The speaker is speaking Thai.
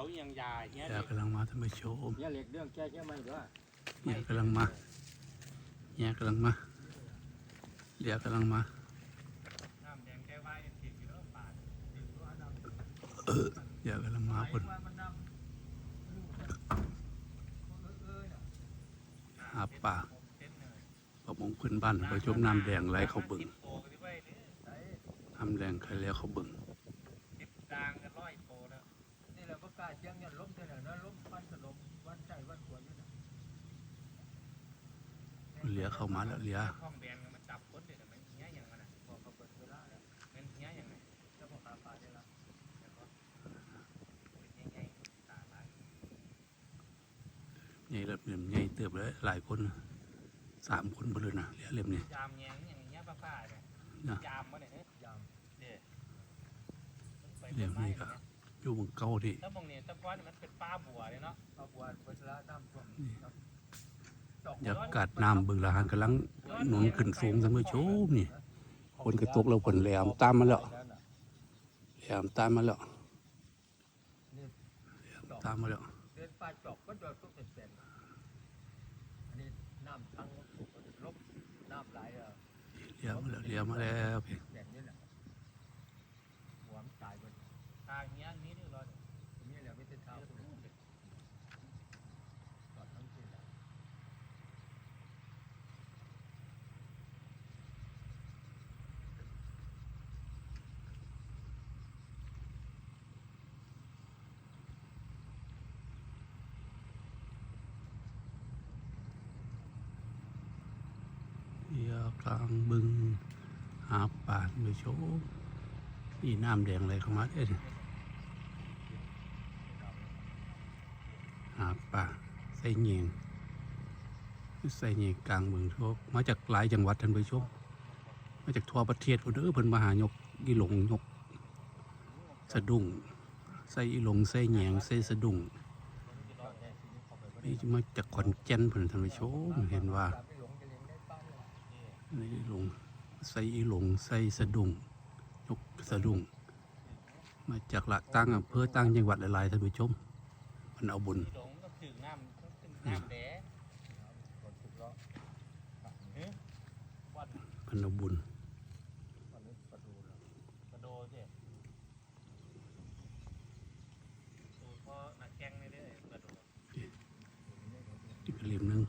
เอาอย่างยาเนี้ยเดี๋ยวกำลังมาท่านผู้ชมเนี่ยเหล็กเรื่องแก้แก้ไม่ด้วยเนี่ยกำลังมาเนี่ยกำลังมาเดี๋ยวกำลังมาน้ำแดงแก้ไว้ติดอยู่แล้วปาดเดี๋ยวกำลังมาคนหาป่าเส้นเลยประมงพื้นบ้านไปชมน้ำแดงไหลเขาบึงโตกันไว้เนี่ยน้ำแดงใครแล้วเขาบึง ยงเนี่ยล้มเท่าไหร่นะล้มพันถล่มวันใจวันขวดอยู่นะเหลียเข้ามาแล้วเหลียห้องแดงมันจับคนเดี๋ยวมันเนี้ยอย่างมันอะบอกเขาเปิดเวลาแล้วมันเนี้ยอย่างไรเจ้าของขาปลาเนี่ยละแล้วก็เป็นใหญ่ๆตาลายใหญ่ระเบียบใหญ่เติบเลยหลายคนนะสามคนไปเลยนะเหลียเล่มนี้ยามแยงอย่างเงี้ยป้าป้าเนี่ยนะยามวะเนี่ยยามเด็ดเล่มนี้ก็ อยู่เมืองเก่าที่ถ้ามองเนี่ยตะก้อนมันเป็นป้าบัวเลยเนาะเอาบัวเปิดเวลาน้ำท่วมดอกอยากกัดน้ำบึงละหันกำลังหนุนขึ้นสูงท่านผู้ชมนี่คนกระตกเราผลแหลมตามมาแล้วแหลมตามมาแล้วนี่ตามมาแล้วเดินปลาจอกก็โดนทุกเป็นเป็นอันนี้น้ำทั้งลบน้ำไหลอะเหลียมาแล้วเหลียมาแล้วพี่แบบนี้แหละหัวมันตายไป ทางเนี้ยนี้นี่เราตรงนี้แหละไม่ใช่เท้าคุณตอดทั้งสิ้นแล้วเหลียกลางบึงหาป่าท่านผู้ชม นี่น้ำแดงอะไรเข้ามาเด้อสหาป่าใส่เงียงใส่เงียงกลางบึงทั่วมาจากหลายจังหวัดท่านผู้ชมมาจากทั่วประเทศพุ่นเด้อเพิ่นมาหายกอีหลงยก สะดุ้งใส่อีหลงใส่แหยงใส่สะดุ้งนี่มาจากขอนแก่นเพิ่นท่านผู้ชมเห็นว่านี่หลงใส่อีหลงใส่สะดุ้ง สะดุ้งมาจากหลักตั้งอำเภอตั้งจังหวัดหลายๆท่านผู้ชม มันเอาบุญมันเอาบุญอีกเหลี่ยมนึง